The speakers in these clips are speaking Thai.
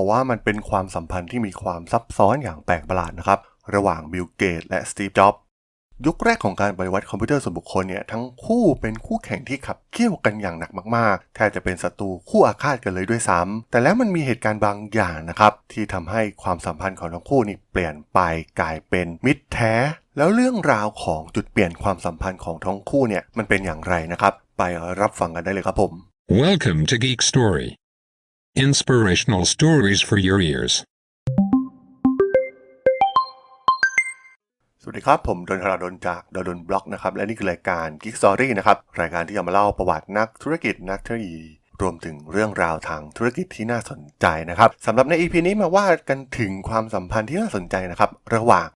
บอกว่ามันเป็นความสัมพันธ์ที่มีความซับซ้อนอย่างแปลกประหลาดนะครับ ระหว่างบิลเกตและสตีฟ จ็อบยุคแรกของการปฏิวัติคอมพิวเตอร์ส่วนบุคคลเนี่ยทั้งคู่เป็นคู่แข่งที่ขับเคี่ยวกันอย่างหนักมากๆ แทบจะเป็นศัตรูคู่อาฆาตกันเลยด้วยซ้ำแต่แล้วมันมีเหตุการณ์บางอย่างนะครับ ที่ทำให้ความสัมพันธ์ของทั้งคู่นี่เปลี่ยนไปกลายเป็นมิตรแท้ แล้วเรื่องราวของจุดเปลี่ยนความสัมพันธ์ของทั้งคู่เนี่ยมันเป็นอย่างไรนะครับ ไปรับฟังกันได้เลยครับผม Welcome to Geek Story. Inspirational stories for your ears. สวัสดีครับ ผมดนทราดนจากดนบล็อกนะครับ และนี่คือรายการ Geek Story นะครับ รายการที่จะมาเล่าประวัตินักธุรกิจนักเทคโนโลยีรวมถึงเรื่องราวทางธุรกิจที่น่าสนใจนะครับสำหรับใน EP นี้มาว่ากันถึงความสัมพันธ์ที่น่าสนใจนะครับ ระหว่าง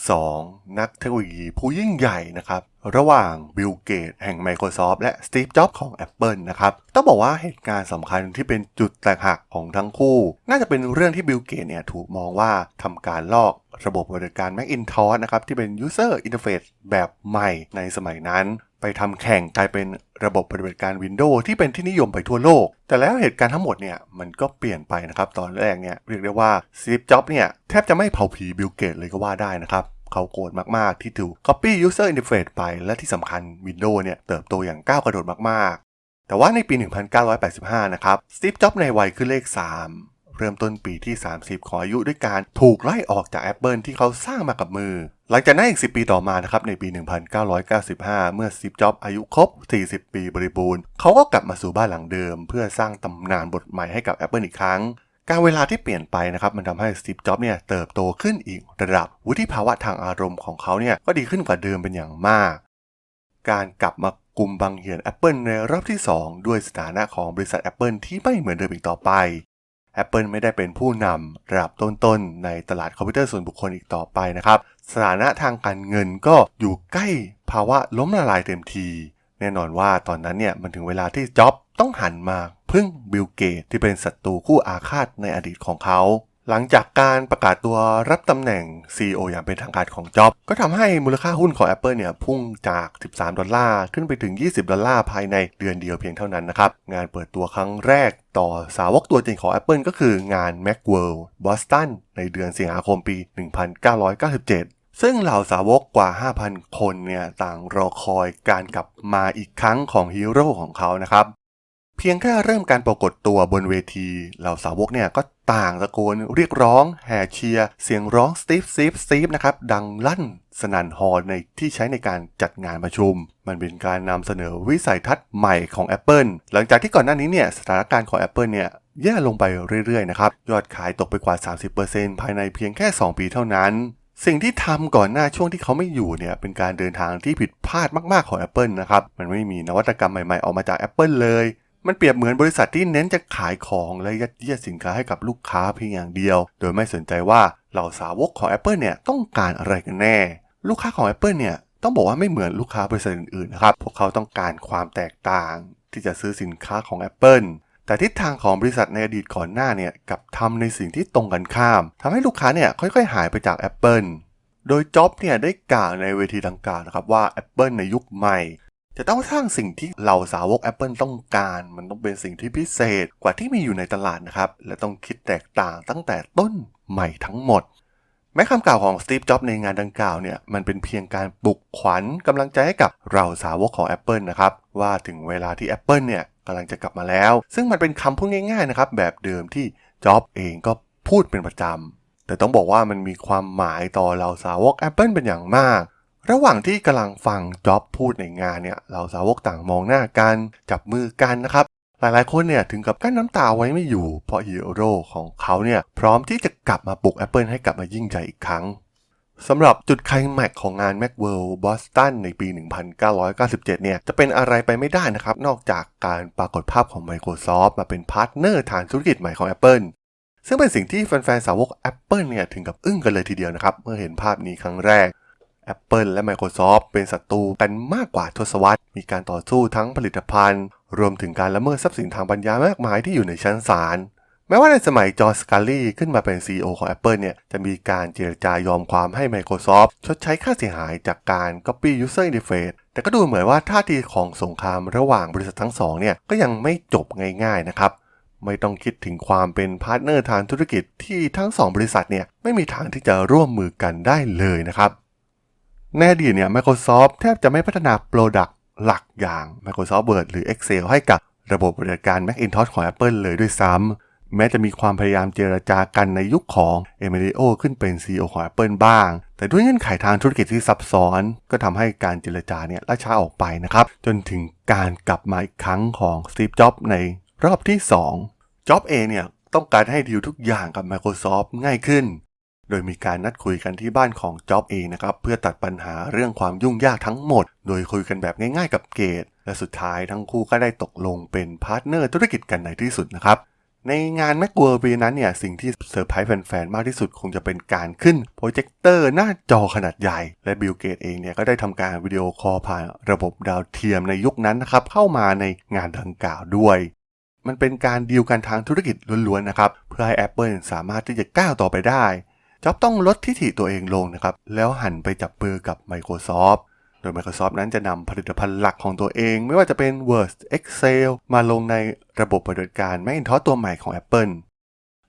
2. นักเทคโนโลยีผู้ยิ่งใหญ่นะครับ ระหว่างบิลเกตแห่ง Microsoft และสตีฟจ็อบส์ของ Apple นะครับต้องบอกว่าเหตุการณ์สำคัญที่เป็นจุดแตกหักของทั้งคู่ น่าจะเป็นเรื่องที่บิลเกตเนี่ยถูกมองว่าทำการลอกระบบบริการ Macintosh นะครับที่เป็น User Interface แบบใหม่ในสมัยนั้น ไปทำแข่งกลายเป็นระบบปฏิบัติการ Windows ที่เป็นที่นิยมไปทั่วโลก แต่แล้วเหตุการณ์ทั้งหมดเนี่ยมันก็เปลี่ยนไปนะครับ ตอนแรกเนี่ยเรียกได้ว่าสตีฟจ็อบเนี่ยแทบจะไม่เผาผีบิลเกตเลยก็ว่าได้นะครับเขาโกรธมาก ๆ ที่ถูก Copy User Interface ไป และที่สำคัญ Windows เนี่ยเติบโตอย่างก้าวกระโดดมาก ๆ แต่ว่าในปี 1985 นะครับสตีฟจ็อบในวัยขึ้นเลข 3 เริ่มต้นปีที่ 30 ของอายุด้วยการถูกไล่ออกจาก Apple ที่เขาสร้างมากับมือ หลังจากนั้นอีก 10 ปีต่อมานะครับในปี 1995 เมื่อสตีฟจ็อบอายุครบ 40 ปีบริบูรณ์ เขาก็กลับมาสู่บ้านหลังเดิม เพื่อสร้างตำนานบทใหม่ให้กับ Apple อีกครั้ง การเวลาที่เปลี่ยนไปนะครับมันทำให้สตีฟจ็อบเนี่ยเติบโตขึ้นอีกระดับ วุฒิภาวะทางอารมณ์ของเขาเนี่ยก็ดีขึ้นกว่าเดิมเป็นอย่างมาก การกลับมากลุ่มบังเหียน Apple ในรอบที่ 2 ด้วยสถานะของบริษัท Apple ที่ไม่เหมือนเดิมอีกต่อไป Apple ไม่ได้เป็นผู้นำระดับต้นๆ ในตลาดคอมพิวเตอร์ส่วนบุคคลอีกต่อไปนะครับ สถานะทางการเงินก็อยู่ใกล้ภาวะล้มละลายเต็มที แน่นอนว่าตอนนั้นเนี่ยมันถึงเวลาที่จ็อบต้องหันมาพึ่งบิลเกตที่เป็นศัตรูคู่อาฆาตในอดีตของเขา หลังจากการประกาศตัวรับตำแหน่ง CEO อย่างเป็นทางการของจ็อบก็ทำให้มูลค่าหุ้นของ Apple เนี่ยพุ่งจาก 13 ดอลลาร์ ขึ้นไปถึง 20 ดอลลาร์ภายในเดือนเดียวเพียงเท่านั้นนะครับ งานเปิดตัวครั้งแรกต่อสาวกตัวจริงของ Apple ก็คืองาน Macworld Boston ในเดือนสิงหาคมปี 1997ซึ่งเหล่าสาวกกว่า 5,000 คนเนี่ยต่างรอคอยการกลับมาอีกครั้งของฮีโร่ของเขานะครับ เพียงแค่เริ่มการปรากฏตัวบนเวทีเหล่าสาวกเนี่ยก็ต่างตะโกนเรียกร้องแห่เชียร์เสียงร้องสตีฟสตีฟสตีฟนะครับดังลั่นสนั่นฮอลในที่ใช้ในการจัดงานประชุม มันเป็นการนำเสนอวิสัยทัศน์ใหม่ของ Apple หลังจากที่ก่อนหน้านี้เนี่ยสถานการณ์ของ Apple เนี่ยแย่ลงไปเรื่อยๆนะครับยอดขายตกไปกว่า 30%ภายในเพียงแค่ 2 ปีเท่านั้นสิ่งที่ทำก่อนหน้าช่วงที่เขาไม่อยู่เนี่ยเป็นการเดินทางที่ผิดพลาดมากๆของ Apple นะครับ มันไม่มีนวัตกรรมใหม่ๆ ออกมาจาก Apple เลย มันเปรียบเหมือนบริษัทที่เน้นจะขายของและยัดเยียดสินค้าให้กับลูกค้าเพียงอย่างเดียว โดยไม่สนใจว่าเหล่าสาวกของ Apple เนี่ยต้องการอะไรกันแน่ ลูกค้าของ Apple เนี่ยต้องบอกว่าไม่เหมือนลูกค้าบริษัทอื่นๆนะครับพวกเขาต้องการความแตกต่าง ที่จะซื้อสินค้าของ Apple แต่ทิศทางของบริษัทในอดีตก่อนหน้าเนี่ยกับทำในสิ่งที่ตรงกันข้ามทำให้ลูกค้าเนี่ยค่อยๆ หายไปจาก Apple โดยจ็อบเนี่ยได้กล่าวในเวทีดังกล่าวนะครับว่า Apple ในยุคใหม่ จะต้องสร้างสิ่งที่เหล่าสาวก Apple ต้องการ มันต้องเป็นสิ่งที่พิเศษกว่าที่มีอยู่ในตลาดนะครับ และต้องคิดแตกต่างตั้งแต่ต้นใหม่ทั้งหมด แม้คำกล่าวของสตีฟจ็อบในงานดังกล่าวเนี่ย มันเป็นเพียงการปลุกขวัญกำลังใจให้กับเราสาวกของ Apple นะครับ ว่าถึงเวลาที่ Apple เนี่ยกำลังจะกลับมาแล้ว ซึ่งมันเป็นคำพูดง่ายๆนะครับ แบบเดิมที่จ็อบเองก็พูดเป็นประจำแต่ต้องบอกว่ามันมีความหมายต่อเราสาวก Apple เป็นอย่างมาก ระหว่างที่กำลังฟังจ็อบพูดในงานเนี่ยเราสาวกต่างมองหน้ากันจับมือกันนะครับ หลายๆคนเนี่ยถึงกับกั้นน้ำตาไว้ไม่อยู่ เพราะฮีโร่ของเขาเนี่ยพร้อมที่จะกลับมาปลุก Apple ให้กลับมายิ่งใหญ่อีกครั้งสำหรับจุดไคลแม็กของงาน Macworld Boston ในปี 1997 เนี่ย จะเป็นอะไรไปไม่ได้นะครับ นอกจากการปรากฏภาพของ Microsoft มาเป็นพาร์ทเนอร์ทางธุรกิจใหม่ของ Apple ซึ่งเป็นสิ่งที่แฟนๆ สาวก Apple เนี่ย ถึงกับอึ้งกันเลยทีเดียวนะครับ เมื่อเห็นภาพนี้ครั้งแรก Apple และ Microsoft เป็นศัตรูกันมากกว่าทศวรรษ มีการต่อสู้ทั้งผลิตภัณฑ์ รวมถึงการละเมิดทรัพย์สินทางปัญญามากมายที่อยู่ในชั้นศาล แม้ว่าในสมัยจอร์จสกาลีขึ้นมาเป็น CEO ของ Apple เนี่ย จะมีการเจรจายอมความให้ Microsoft ชดใช้ค่าเสียหายจากการ Copy User Interface แต่ก็ดูเหมือนว่าท่าทีของสงครามระหว่างบริษัททั้งสองเนี่ยก็ยังไม่จบง่ายๆนะครับไม่ต้องคิดถึงความเป็นพาร์ทเนอร์ทางธุรกิจที่ทั้งสองบริษัทเนี่ยไม่มีทางที่จะร่วมมือกันได้เลยนะครับ ในอดีตเนี่ย Microsoft แทบจะไม่พัฒนา Product หลักอย่าง Microsoft Word หรือ Excel ให้กับระบบปฏิบัติการ Macintosh ของ Apple เลยด้วยซ้ำแม้จะมีความพยายามเจรจากันในยุคของ Emilio ขึ้นเป็น CEO ของ Apple บ้าง แต่ด้วยเงื่อนไขทางธุรกิจที่ซับซ้อน ก็ทำให้การเจรจาเนี่ยล่าช้าออกไปนะครับ จนถึงการกลับมาอีกครั้งของ Steve Jobs ในรอบที่2 Jobs เองเนี่ยต้องการให้ดีลทุกอย่างกับ Microsoft ง่ายขึ้น โดยมีการนัดคุยกันที่บ้านของจ็อบเองนะครับเพื่อตัดปัญหาเรื่องความยุ่งยากทั้งหมด โดยคุยกันแบบง่ายๆกับเกต และสุดท้ายทั้งคู่ก็ได้ตกลงเป็นพาร์ทเนอร์ธุรกิจกันในที่สุดนะครับในงาน Macworld ปีนั้นเนี่ยสิ่งที่เซอร์ไพรส์แฟนๆ มากที่สุดคงจะเป็นการขึ้นโปรเจคเตอร์หน้าจอขนาดใหญ่ และบิลเกตเองเนี่ยก็ได้ทำการวิดีโอคอลผ่านระบบดาวเทียมในยุคนั้นนะครับเข้ามาในงานดังกล่าวด้วย มันเป็นการดีลกันทางธุรกิจล้วนๆนะครับเพื่อให้ Apple สามารถที่จะก้าวต่อไปได้ จ็อบต้องลดทิฐิตัวเองลงนะครับ แล้วหันไปจับมือกับ Microsoft โดย Microsoft นั้นจะนำผลิตภัณฑ์หลักของตัวเอง ไม่ว่าจะเป็น Word Excel มาลงในระบบปฏิบัติการ Macintosh ตัวใหม่ของ Apple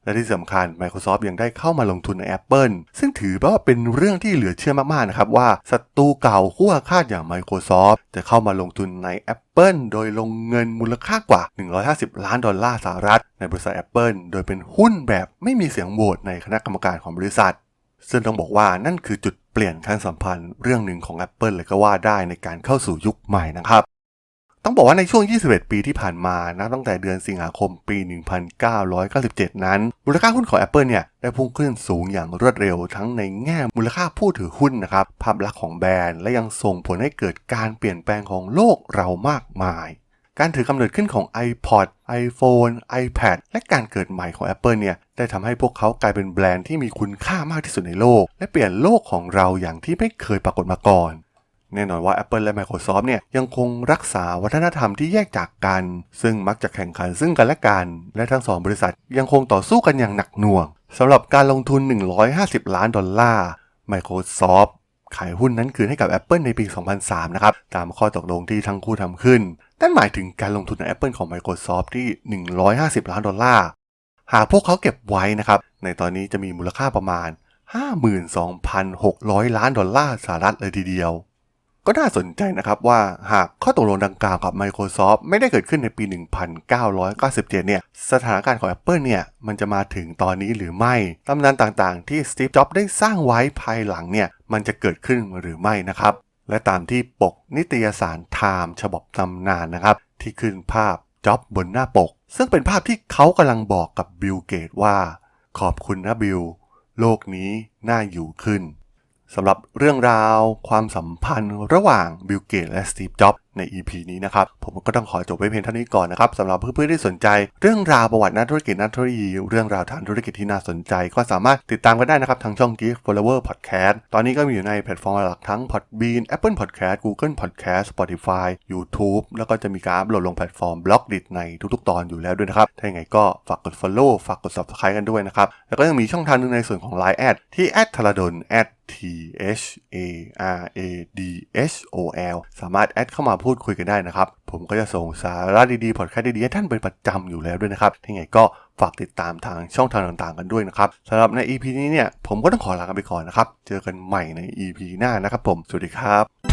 และที่สำคัญ Microsoft ยังได้เข้ามาลงทุนใน Apple ซึ่งถือว่าเป็นเรื่องที่เหลือเชื่อมากๆนะครับว่าศัตรูเก่าคู่อาฆาตอย่าง Microsoft จะเข้ามาลงทุนใน Apple โดยลงเงินมูลค่ากว่า 150 ล้านดอลลาร์สหรัฐ ในบริษัท Apple โดยเป็นหุ้นแบบไม่มีเสียงโหวตในคณะกรรมการของบริษัท ซึ่งต้องบอกว่านั่นคือจุดเปลี่ยนทางสัมพันธ์เรื่องหนึ่งของ Apple เลยก็ว่าได้ในการเข้าสู่ยุคใหม่นะครับ ต้องบอกว่าในช่วง 21 ปีที่ผ่านมานะตั้งแต่เดือนสิงหาคมปี 1997 นั้น มูลค่าหุ้นของ Apple เนี่ยได้พุ่งขึ้นสูงอย่างรวดเร็วทั้งในแง่มูลค่าผู้ถือหุ้นนะครับภาพลักษณ์ของแบรนด์และยังส่งผลให้เกิดการเปลี่ยนแปลงของโลกเรามากมาย การถือกำเนิดขึ้นของ iPod iPhone iPad และการเกิดใหม่ของ Apple เนี่ยได้ทำให้พวกเขากลายเป็นแบรนด์ที่มีคุณค่ามากที่สุดในโลก และเปลี่ยนโลกของเราอย่างที่ไม่เคยปรากฏมาก่อน แน่นอนว่า Apple และ Microsoft เนี่ยยังคงรักษาวัฒนธรรมที่แยกจากกัน ซึ่งมักจะแข่งขันซึ่งกันและกัน และทั้งสองบริษัทยังคงต่อสู้กันอย่างหนักหน่วงสำหรับการลงทุน 150 ล้านดอลลาร์ Microsoft ขายหุ้นนั้นคืนให้กับ Apple ในปี 2003 นะครับ ตามข้อตกลงที่ทั้งคู่ทำขึ้น นั่นหมายถึงการลงทุนใน Apple ของ Microsoft ที่ 150 ล้านดอลลาร์ หากพวกเขาเก็บไว้นะครับ ในตอนนี้จะมีมูลค่าประมาณ 52,600 ล้านดอลลาร์สหรัฐเลยทีเดียว ก็น่าสนใจนะครับว่าหากข้อตกลงดังกล่าวกับ Microsoft ไม่ได้เกิดขึ้นในปี 1997 เนี่ย สถานการณ์ของ Apple เนี่ย มันจะมาถึงตอนนี้หรือไม่ ตำนานต่างๆ ที่ Steve Jobs ได้สร้างไว้ภายหลังเนี่ย มันจะเกิดขึ้นหรือไม่นะครับ และตามที่ปกนิตยสาร Time ฉบับตำนานนะครับ ที่ขึ้นภาพจ็อบบนหน้าปก ซึ่งเป็นภาพที่เขากำลังบอกกับบิลเกตว่า ขอบคุณนะบิลโลกนี้น่าอยู่ขึ้น สำหรับเรื่องราวความสัมพันธ์ระหว่างบิลเกตและสตีฟจ็อบ ใน EP นี้นะครับ ผมก็ต้องขอจบไว้เพียงเท่านี้ก่อนนะครับสำหรับเพื่อนๆที่สนใจ เรื่องราวประวัตินักธุรกิจนักธุรกิจเรื่องราวทางธุรกิจที่น่าสนใจ ก็สามารถติดตามกันได้นะครับทางช่อง Geek Flower Podcast ตอนนี้ก็มีอยู่ในแพลตฟอร์มหลักทั้ง Podbean Apple Podcast Google Podcast Spotify YouTube แล้วก็จะมีการอัปโหลดลงแพลตฟอร์มบล็อกดิในทุกๆ ตอนอยู่แล้วด้วยนะครับถ้าอย่างไรก็ฝากกด Follow ฝากกด Subscribe กันด้วยนะครับแล้วก็ยังมีช่องทางนึงในส่วนของ Line แอดที่ t h a r a d o n T H A R A D H O L สามารถแอดเข้ามาพูดคุยกันได้นะครับ ผมก็จะส่งสาระดีๆพอดแคสต์ดีๆให้ท่านเป็นประจำอยู่แล้วด้วยนะครับที่ไงก็ฝากติดตามทางช่องทางต่างๆ กันด้วยนะครับสำหรับใน EP นี้เนี่ยผมก็ต้องขอลากันไปก่อนนะครับ เจอกันใหม่ใน EP หน้านะครับผม สวัสดีครับ